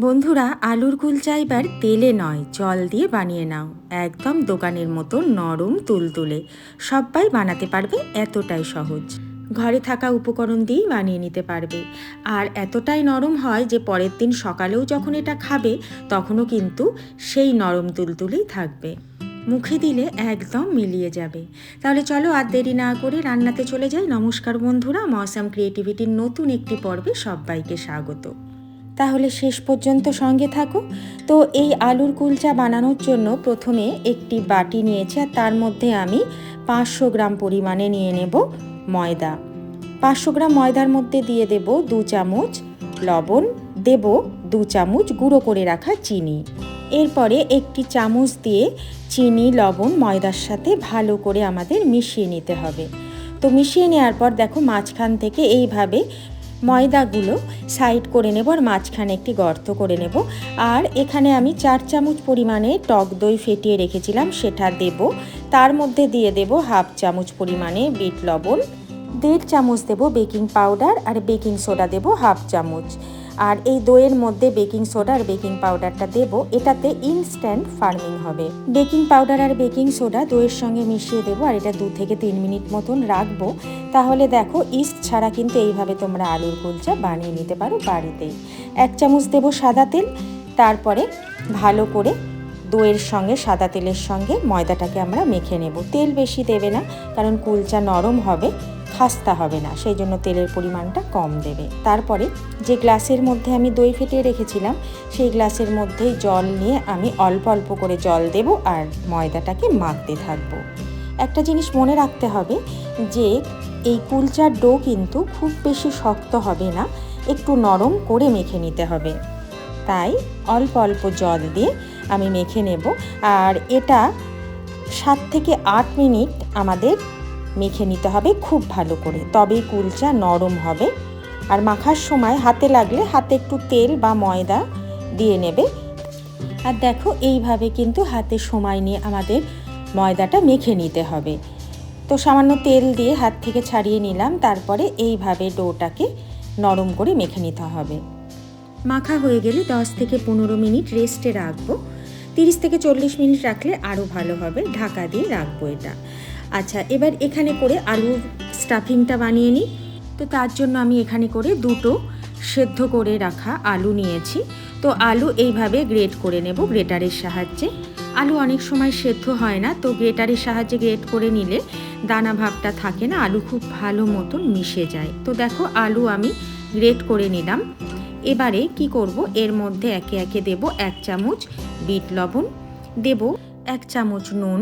বন্ধুরা, আলুর কুলচা এবার তেলে নয়, জল দিয়ে বানিয়ে নাও। একদম দোকানের মতো নরম তুলতুলে। সবাই বানাতে পারবে এতটাই সহজ। ঘরে থাকা উপকরণ দিয়েই বানিয়ে নিতে পারবে। আর এতটাই নরম হয় যে পরের দিন সকালেও যখন এটা খাবে, তখনও কিন্তু সেই নরম তুলতুলেই থাকবে। মুখে দিলে একদম মিলিয়ে যাবে। তাহলে চলো আর দেরি না করে রান্নাতে চলে যাই। নমস্কার বন্ধুরা মৌসাম ক্রিয়েটিভিটির নতুন একটি পর্বে সবাইকে স্বাগত। তাহলে শেষ পর্যন্ত সঙ্গে থাকো। তো এই আলুর কুলচা বানানোর জন্য প্রথমে একটি বাটি নিয়েছি আর তার মধ্যে আমি পাঁচশো গ্রাম পরিমাণে নিয়ে নেব ময়দা। পাঁচশো গ্রাম ময়দার মধ্যে দিয়ে দেব দু চামচ লবণ, দেব দু চামচ গুঁড়ো করে রাখা চিনি। এরপরে একটি চামচ দিয়ে চিনি, লবণ, ময়দার সাথে ভালো করে আমাদের মিশিয়ে নিতে হবে। তো মিশিয়ে নেওয়ার পর দেখো মাঝখান থেকে এইভাবে ময়দাগুলো সাইড করে নেব আর মাঝখানে একটি গর্ত করে নেব। আর এখানে আমি চার চামচ পরিমাণে টক দই ফেটিয়ে রেখেছিলাম, সেটা দেব। তার মধ্যে দিয়ে দেব হাফ চামচ পরিমাণে বিট লবণ, দেড় চামচ দেব বেকিং পাউডার আর বেকিং সোডা দেব হাফ চামচ। আর এই দইয়ের মধ্যে বেকিং সোডা আর বেকিং পাউডারটা দেব। এটাতে ইনস্ট্যান্ট ফার্মিং হবে। বেকিং পাউডার আর বেকিং সোডা দইয়ের সঙ্গে মিশিয়ে দেবো আর এটা দু থেকে তিন মিনিট মতন রাখব। তাহলে দেখো ইস্ট ছাড়া কিন্তু এইভাবে তোমরা আলুর কুলচা বানিয়ে নিতে পারো বাড়িতেই। এক চামচ দেব সাদা তেল, তারপরে ভালো করে দইয়ের সঙ্গে, সাদা তেলের সঙ্গে ময়দাটাকে আমরা মেখে নেব। তেল বেশি দেবে না, কারণ কুলচা নরম হবে। খাস্তা হবে না, সেই জন্য তেলের পরিমাণটা কম দেবে। তারপরে যে গ্লাসের মধ্যে আমি দই ফেটিয়ে রেখেছিলাম, সেই গ্লাসের মধ্যেই জল নিয়ে আমি অল্প অল্প করে জল দেব আর ময়দাটাকে মাখতে থাকব। একটা জিনিস মনে রাখতে হবে যে, এই কুলচার ডো কিন্তু খুব বেশি শক্ত হবে না, একটু নরম করে মেখে নিতে হবে। তাই অল্প অল্প জল দিয়ে আমি মেখে নেব। আর এটা সাত থেকে আট মিনিট আমাদের মেখে নিতে হবে খুব ভালো করে। তবেই কুলচা নরম হবে। আর মাখার সময় হাতে লাগলে হাতে একটু তেল বা ময়দা দিয়ে নেবে। আর দেখো, এইভাবে কিন্তু হাতে সময় নিয়ে আমাদের ময়দাটা মেখে নিতে হবে। তো সামান্য তেল দিয়ে হাত থেকে ছাড়িয়ে নিলাম। তারপরে এইভাবে ডোটাকে নরম করে মেখে নিতে হবে। মাখা হয়ে গেলে দশ থেকে পনেরো মিনিট রেস্টে রাখব। তিরিশ থেকে চল্লিশ মিনিট রাখলে আরও ভালো হবে। ঢাকা দিয়ে রাখব এটা। আচ্ছা এবার এখানে করে আলুর স্টাফিংটা বানিয়ে নিই। তো তার জন্য আমি এখানে করে দুটো সেদ্ধ করে রাখা আলু নিয়েছি। তো আলু এইভাবে গ্রেট করে নেব গ্রেটারের সাহায্যে। আলু অনেক সময় সেদ্ধ হয় না, তো গ্রেটারের সাহায্যে গ্রেট করে নিলে দানা ভাবটা থাকে না, আলু খুব ভালো মতন মিশে যায়। তো দেখো, আলু আমি গ্রেট করে নিলাম। এবারে কি করব, এর মধ্যে একে একে দেব এক চামচ বিট লবণ, দেব এক চামচ নুন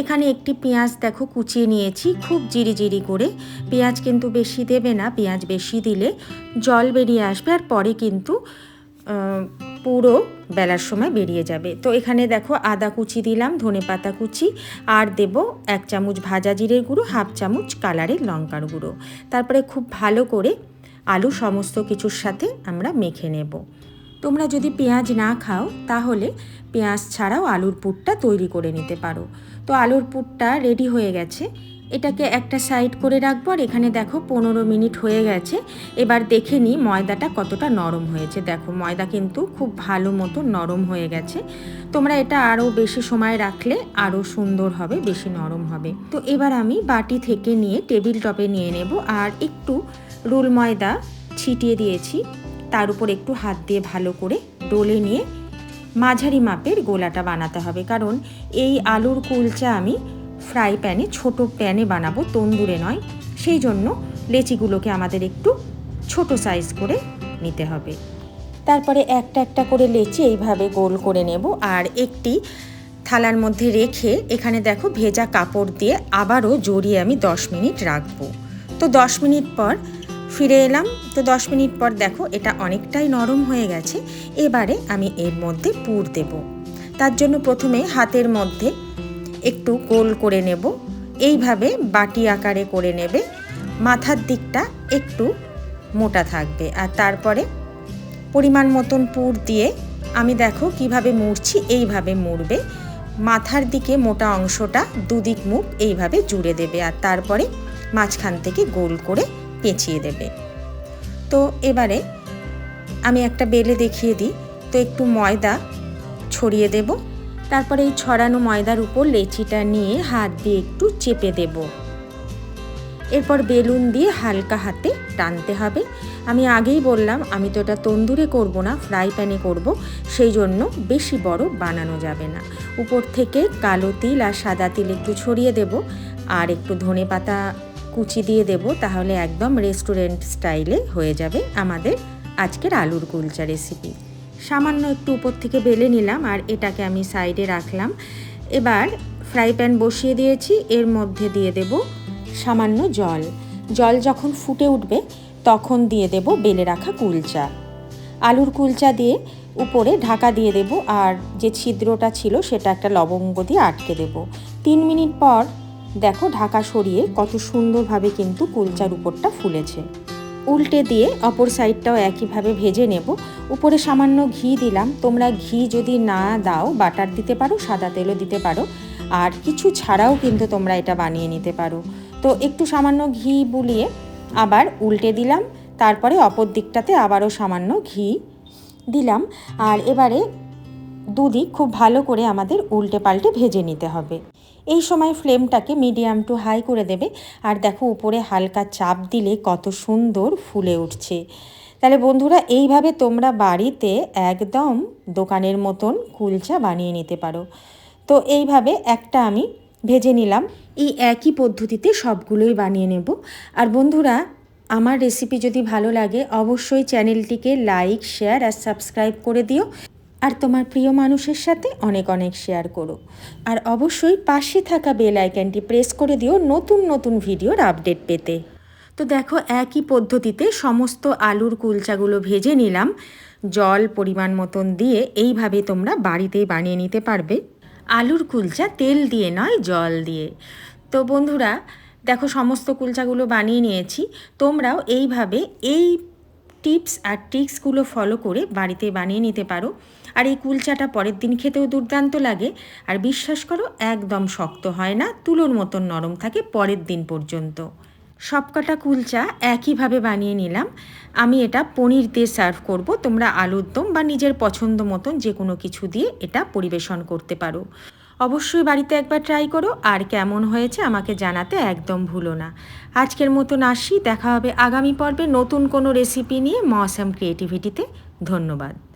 এখানে একটি পেঁয়াজ দেখো কুচিয়ে নিয়েছি, খুব জিরি জিরি করে। পেঁয়াজ কিন্তু বেশি দেবে না, পেঁয়াজ বেশি দিলে জল বেরিয়ে আসবে আর পরে কিন্তু পুরো বেলার সময় বেরিয়ে যাবে। তো এখানে দেখো আদা কুচি দিলাম, ধনে পাতা কুচি, আর দেব এক চামচ ভাজা জিরের গুঁড়ো, হাফ চামচ কালারের লঙ্কার গুঁড়ো। তারপরে খুব ভালো করে আলু সমস্ত কিছুর সাথে আমরা মেখে নেব। তোমরা যদি পেঁয়াজ না খাও, তাহলে পেঁয়াজ ছাড়াও আলুর পুরটা তৈরি করে নিতে পারো। তো আলুর পুরটা রেডি হয়ে গেছে। এটাকে একটা সাইড করে রাখব আর এখানে দেখো পনেরো মিনিট হয়ে গেছে। এবার দেখে নিই ময়দাটা কতটা নরম হয়েছে। দেখো ময়দা কিন্তু খুব ভালো মতো নরম হয়ে গেছে। তোমরা এটা আরও বেশি সময় রাখলে আরও সুন্দর হবে, বেশি নরম হবে। তো এবার আমি বাটি থেকে নিয়ে টেবিল টপে নিয়ে নেব। আর একটু রুল ময়দা ছিটিয়ে দিয়েছি। তার উপর একটু হাত দিয়ে ভালো করে ডলে নিয়ে মাঝারি মাপের গোলাটা বানাতে হবে। কারণ এই আলুর কুলচা আমি ফ্রাই প্যানে, ছোট প্যানে বানাবো, তন্দুরে নয়। সেই জন্য লেচিগুলোকে আমাদের একটু ছোট সাইজ করে নিতে হবে। তারপরে একটা একটা করে লেচি এইভাবে গোল করে নেব। আর একটি থালার মধ্যে রেখে এখানে দেখো ভেজা কাপড় দিয়ে আবারও জড়িয়ে আমি দশ মিনিট রাখব। তো দশ মিনিট পর ফিরে এলাম। তো দশ মিনিট পর দেখো এটা অনেকটাই নরম হয়ে গেছে। এবারে আমি এর মধ্যে পুর দেব। তার জন্য প্রথমে হাতের মধ্যে একটু গোল করে নেব। এইভাবে বাটি আকারে করে নেবে। মাথার দিকটা একটু মোটা থাকবে। আর তারপরে পরিমাণ মতন পুর দিয়ে আমি দেখো কীভাবে মুড়ছি, এইভাবে মুড়বে। মাথার দিকে মোটা অংশটা দুদিক মুখ এইভাবে জুড়ে দেবে। আর তারপরে মাঝখান থেকে গোল করে পেঁচিয়ে দেবে। তো এবারে আমি একটা বেলে দেখিয়ে দিই। তো একটু ময়দা ছড়িয়ে দেব। তারপরে এই ছড়ানো ময়দার উপর লেচিটা নিয়ে হাত দিয়ে একটু চেপে দেব। এরপর বেলুন দিয়ে হালকা হাতে টানতে হবে। আমি আগেই বললাম, আমি তো এটা তন্দুরে করব না, ফ্রাই প্যানে করব। সেই জন্য বেশি বড় বানানো যাবে না। উপর থেকে কালো তিল আর সাদা তিল একটু ছড়িয়ে দেব। আর একটু ধনে পাতা কুচি দিয়ে দেব, তাহলে একদম রেস্টুরেন্ট স্টাইলে হয়ে যাবে আমাদের আজকের আলুর কুলচা রেসিপি সামান্য একটু উপর থেকে বেলে নিলাম আর এটাকে আমি সাইডে রাখলাম। এবার ফ্রাই প্যান বসিয়ে দিয়েছি, এর মধ্যে দিয়ে দেব সামান্য জল। জল যখন ফুটে উঠবে, তখন দিয়ে দেব বেলে রাখা কুলচা আলুর কুলচা দিয়ে উপরে ঢাকা দিয়ে দেব আর যে ছিদ্রটা ছিল, সেটা একটা লবঙ্গ দিয়ে আটকে দেব। তিন মিনিট পর দেখো ঢাকা সরিয়ে কত সুন্দরভাবে কিন্তু কুলচার উপরটা ফুলেছে। উল্টে দিয়ে অপর সাইডটাও একইভাবে ভেজে নেব। উপরে সামান্য ঘি দিলাম। তোমরা ঘি যদি না দাও, বাটার দিতে পারো, সাদা তেলও দিতে পারো। আর কিছু ছাড়াও কিন্তু তোমরা এটা বানিয়ে নিতে পারো। তো একটু সামান্য ঘি বুলিয়ে আবার উল্টে দিলাম। তারপরে অপর দিকটাতে আবারও সামান্য ঘি দিলাম। আর এবারে দুদিক খুব ভালো করে আমাদের উল্টে পাল্টে ভেজে নিতে হবে। এই সময় ফ্লেমটাকে মিডিয়াম টু হাই করে দেবে। আর দেখো, উপরে হালকা চাপ দিলে কত সুন্দর ফুলে উঠছে। তাহলে বন্ধুরা, এইভাবে তোমরা বাড়িতে একদম দোকানের মতন কুলচা বানিয়ে নিতে পারো। তো এইভাবে একটা আমি ভেজে নিলাম। এই একই পদ্ধতিতে সবগুলোই বানিয়ে নেব। আর বন্ধুরা, আমার রেসিপি যদি ভালো লাগে, অবশ্যই চ্যানেলটিকে লাইক শেয়ার আর সাবস্ক্রাইব করে দিও। আর তোমার প্রিয় মানুষের সাথে অনেক অনেক শেয়ার করো। আর অবশ্যই পাশে থাকা বেল আইকনটি প্রেস করে দিও নতুন নতুন ভিডিওর আপডেট পেতে। তো দেখো একই পদ্ধতিতে সমস্ত আলুর কুলচাগুলো ভেজে নিলাম। জল পরিমাণ মতন দিয়ে এইভাবে তোমরা বাড়িতেই বানিয়ে নিতে পারবে। আলুর কুলচা তেল দিয়ে নয়, জল দিয়ে। তো বন্ধুরা, দেখো সমস্ত কুলচাগুলো বানিয়ে নিয়েছি। তোমরাও এইভাবে এই টিপস আর ট্রিক্সগুলো ফলো করে বাড়িতে বানিয়ে নিতে পারো। আর এই কুলচাটা পরের দিন খেতেও দুর্দান্ত লাগে। আর বিশ্বাস করো, একদম শক্ত হয় না, তুলোর মতন নরম থাকে পরের দিন পর্যন্ত। সবকটা কুলচা একইভাবে বানিয়ে নিলাম। আমি এটা পনির দিয়ে সার্ভ করব, তোমরা আলুর দম বা নিজের পছন্দ মতন যে কোনো কিছু দিয়ে এটা পরিবেশন করতে পারো। অবশ্যই বাড়িতে একবার ট্রাই করো, আর কেমন হয়েছে আমাকে জানাতে একদম ভুলো না। আজকের মতন আসি, দেখা হবে আগামী পর্বে নতুন কোনো রেসিপি নিয়ে মৌসাম ক্রিয়েটিভিটিতে। ধন্যবাদ।